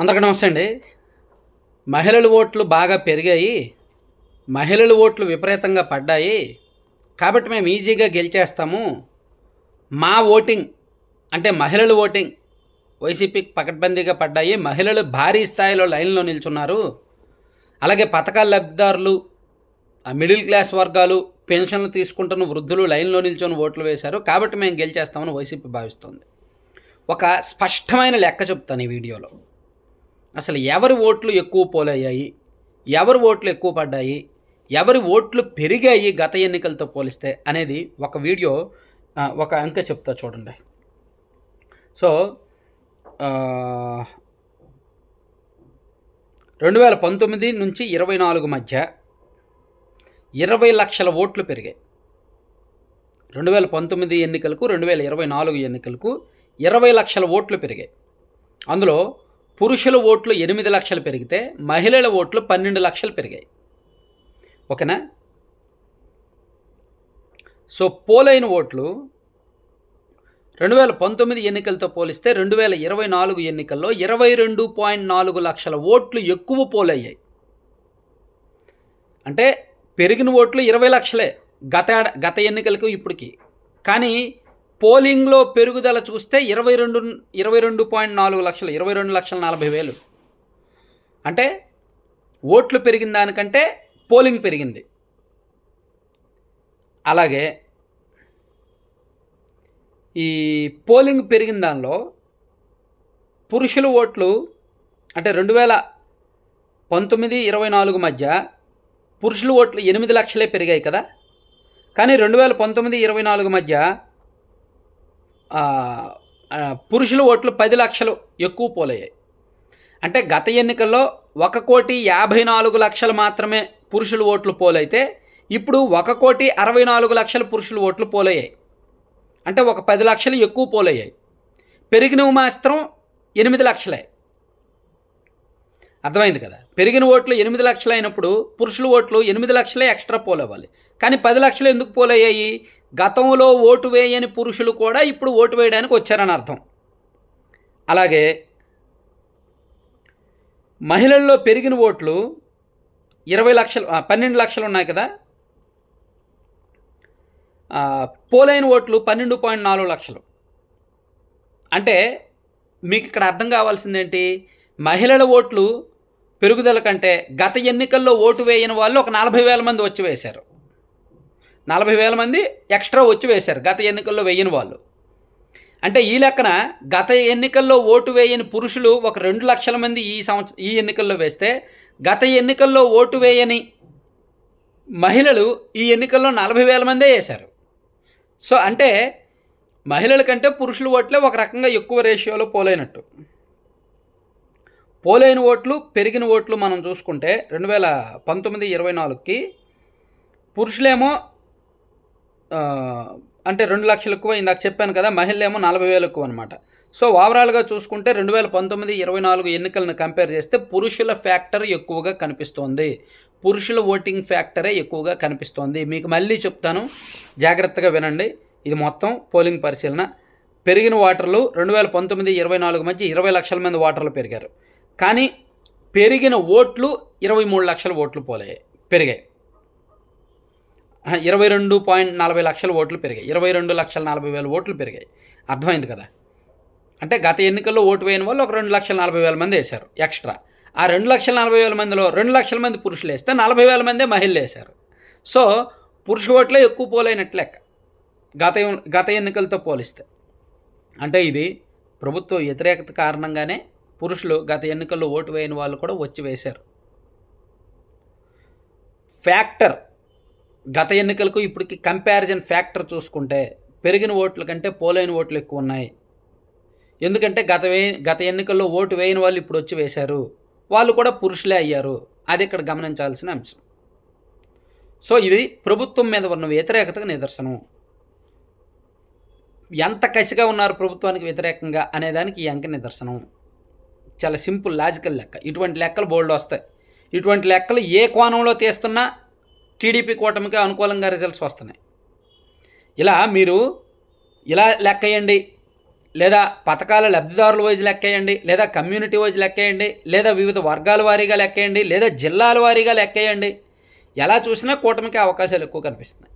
అందరికీ నమస్తే అండి. మహిళల ఓట్లు బాగా పెరిగాయి. మహిళల ఓట్లు విపరీతంగా పడ్డాయి. కాబట్టి మేము ఈజీగా గెలిచేస్తాము. మా ఓటింగ్ అంటే మహిళల ఓటింగ్ వైసీపీకి పకడ్బందీగా పడ్డాయి. మహిళలు భారీ స్థాయిలో లైన్లో నిల్చున్నారు. అలాగే పథకాల లబ్ధిదారులు మిడిల్ క్లాస్ వర్గాలు పెన్షన్లు తీసుకుంటున్న వృద్ధులు లైన్లో నిల్చొని ఓట్లు వేశారు. కాబట్టి మేము గెలిచేస్తామని వైసీపీ భావిస్తోంది. ఒక స్పష్టమైన లెక్క చెప్తాను ఈ వీడియోలో. అసలు ఎవరి ఓట్లు ఎక్కువ పోలయ్యాయి? ఎవరి ఓట్లు ఎక్కువ పడ్డాయి? ఎవరి ఓట్లు పెరిగాయి గత ఎన్నికలతో పోలిస్తే అనేది ఒక వీడియో ఒక అంక చెప్తా చూడండి. సో రెండు వేల పంతొమ్మిది నుంచి ఇరవై నాలుగు మధ్య ఇరవై లక్షల ఓట్లు పెరిగాయి. రెండు వేల పంతొమ్మిది ఎన్నికలకు రెండు వేల ఇరవై నాలుగు ఎన్నికలకు ఇరవై లక్షల ఓట్లు పెరిగాయి. అందులో పురుషుల ఓట్లు ఎనిమిది లక్షలు పెరిగితే మహిళల ఓట్లు పన్నెండు లక్షలు పెరిగాయి. ఓకేనా? సో పోలైన ఓట్లు రెండు వేల పంతొమ్మిది ఎన్నికలతో పోలిస్తే రెండు వేల ఇరవై నాలుగు ఎన్నికల్లో ఇరవై రెండు పాయింట్ నాలుగు లక్షల ఓట్లు ఎక్కువ పోలయ్యాయి. అంటే పెరిగిన ఓట్లు ఇరవై లక్షలే గత గత ఎన్నికలకు ఇప్పటికి. కానీ పోలింగ్లో పెరుగుదల చూస్తే ఇరవై రెండు ఇరవై రెండు పాయింట్ నాలుగు లక్షలు ఇరవై రెండు లక్షల నలభై వేలు. అంటే ఓట్లు పెరిగిన దానికంటే పోలింగ్ పెరిగింది. అలాగే ఈ పోలింగ్ పెరిగిన దానిలో పురుషుల ఓట్లు అంటే రెండు వేల పంతొమ్మిది ఇరవై నాలుగు మధ్య పురుషుల ఓట్లు ఎనిమిది లక్షలే పెరిగాయి కదా. కానీ రెండు వేల పంతొమ్మిది ఇరవై నాలుగు మధ్య పురుషుల ఓట్లు పది లక్షలు ఎక్కువ పోలయ్యాయి. అంటే గత ఎన్నికల్లో ఒక కోటి యాభై నాలుగు లక్షలు మాత్రమే పురుషుల ఓట్లు పోలైతే ఇప్పుడు ఒక కోటి అరవై నాలుగు లక్షల పురుషుల ఓట్లు పోలయ్యాయి. అంటే ఒక పది లక్షలు ఎక్కువ పోలయ్యాయి. పెరిగినవి మాత్రం ఎనిమిది లక్షలే. అర్థమైంది కదా? పెరిగిన ఓట్లు ఎనిమిది లక్షలు అయినప్పుడు పురుషుల ఓట్లు ఎనిమిది లక్షలే ఎక్స్ట్రా పోలవ్వాలి. కానీ పది లక్షలు ఎందుకు పోలయ్యాయి? గతంలో ఓటు వేయని పురుషులు కూడా ఇప్పుడు ఓటు వేయడానికి వచ్చారని అర్థం. అలాగే మహిళల్లో పెరిగిన ఓట్లు ఇరవై లక్షలు పన్నెండు లక్షలు ఉన్నాయి కదా. పోలైన ఓట్లు పన్నెండు పాయింట్ నాలుగు లక్షలు. అంటే మీకు ఇక్కడ అర్థం కావాల్సిందేంటి? మహిళల ఓట్లు పెరుగుదల కంటే గత ఎన్నికల్లో ఓటు వేయని వాళ్ళు ఒక నలభై వేల మంది వచ్చి వేశారు. నలభై వేల మంది ఎక్స్ట్రా వచ్చి వేశారు గత ఎన్నికల్లో వేయని వాళ్ళు. అంటే ఈ లెక్కన గత ఎన్నికల్లో ఓటు వేయని పురుషులు ఒక రెండు లక్షల మంది ఈ సంవత్సరం ఈ ఎన్నికల్లో వేస్తే గత ఎన్నికల్లో ఓటు వేయని మహిళలు ఈ ఎన్నికల్లో నలభై వేల మందే వేశారు. సో అంటే మహిళల కంటే పురుషుల ఓట్లే ఒక రకంగా ఎక్కువ రేషియోలో పోలైనట్టు. పోలైన ఓట్లు పెరిగిన ఓట్లు మనం చూసుకుంటే రెండు వేల పంతొమ్మిది ఇరవై నాలుగుకి పురుషులేమో అంటే రెండు లక్షలు ఎక్కువ ఇందాక చెప్పాను కదా మహిళలేమో నలభై వేలు ఎక్కువ అనమాట సో ఓవరాల్గా చూసుకుంటే రెండు వేల పంతొమ్మిది ఇరవై నాలుగు ఎన్నికలను కంపేర్ చేస్తే పురుషుల ఫ్యాక్టర్ ఎక్కువగా కనిపిస్తోంది. పురుషుల ఓటింగ్ ఫ్యాక్టరే ఎక్కువగా కనిపిస్తోంది. మీకు మళ్ళీ చెప్తాను. జాగ్రత్తగా వినండి. ఇది మొత్తం పోలింగ్ పరిశీలన. పెరిగిన ఓటర్లు రెండు వేల పంతొమ్మిది ఇరవై నాలుగు మధ్య ఇరవై లక్షల మంది ఓటర్లు పెరిగారు. కానీ పెరిగిన ఓట్లు ఇరవై మూడు లక్షల ఓట్లు పోలే పెరిగాయి. ఇరవై రెండు పాయింట్ నలభై లక్షల ఓట్లు పెరిగాయి. ఇరవై రెండు లక్షల నలభై వేల ఓట్లు పెరిగాయి. అర్థమైంది కదా? అంటే గత ఎన్నికల్లో ఓటు వేయని వాళ్ళు ఒక రెండు లక్షల నలభై వేల మంది వేశారు ఎక్స్ట్రా. ఆ రెండు లక్షల నలభై వేల మందిలో రెండు లక్షల మంది పురుషులు వేస్తే నలభై వేల మందే మహిళలు వేశారు. సో పురుష ఓట్లే ఎక్కువ పోలైనట్లు లెక్క. గత గత ఎన్నికలతో పోలిస్తే. అంటే ఇది ప్రభుత్వ వ్యతిరేకత కారణంగానే పురుషులు గత ఎన్నికల్లో ఓటు వేయని వాళ్ళు కూడా వచ్చి వేశారు. ఫ్యాక్టర్ గత ఎన్నికలకు ఇప్పటికి కంపారిజన్ ఫ్యాక్టర్ చూసుకుంటే పెరిగిన ఓట్ల కంటే పోలైన ఓట్లు ఎక్కువ ఉన్నాయి. ఎందుకంటే గత వే గత ఎన్నికల్లో ఓటు వేయని వాళ్ళు ఇప్పుడు వచ్చి వేశారు. వాళ్ళు కూడా పురుషులే అయ్యారు. అది ఇక్కడ గమనించాల్సిన అంశం. సో ఇది ప్రభుత్వం మీద ఉన్న వ్యతిరేకతకు నిదర్శనం. ఎంత కసిగా ఉన్నారు ప్రభుత్వానికి వ్యతిరేకంగా అనేదానికి ఈ అంక నిదర్శనం. చాలా సింపుల్ లాజికల్ లెక్క. ఇటువంటి లెక్కలు బోల్డ్ వస్తాయి. ఇటువంటి లెక్కలు ఏ కోణంలో తీస్తున్నా టీడీపీ కూటమికి అనుకూలంగా రిజల్ట్స్ వస్తున్నాయి. ఇలా మీరు ఇలా లెక్కేయండి లేదా పథకాల లబ్ధిదారుల వైజ్ లెక్కేయండి లేదా కమ్యూనిటీ వైజ్ లెక్కేయండి లేదా వివిధ వర్గాల వారీగా లెక్కేయండి లేదా జిల్లాల వారీగా లెక్కేయండి. ఎలా చూసినా కూటమికి అవకాశాలు ఎక్కువ కనిపిస్తున్నాయి.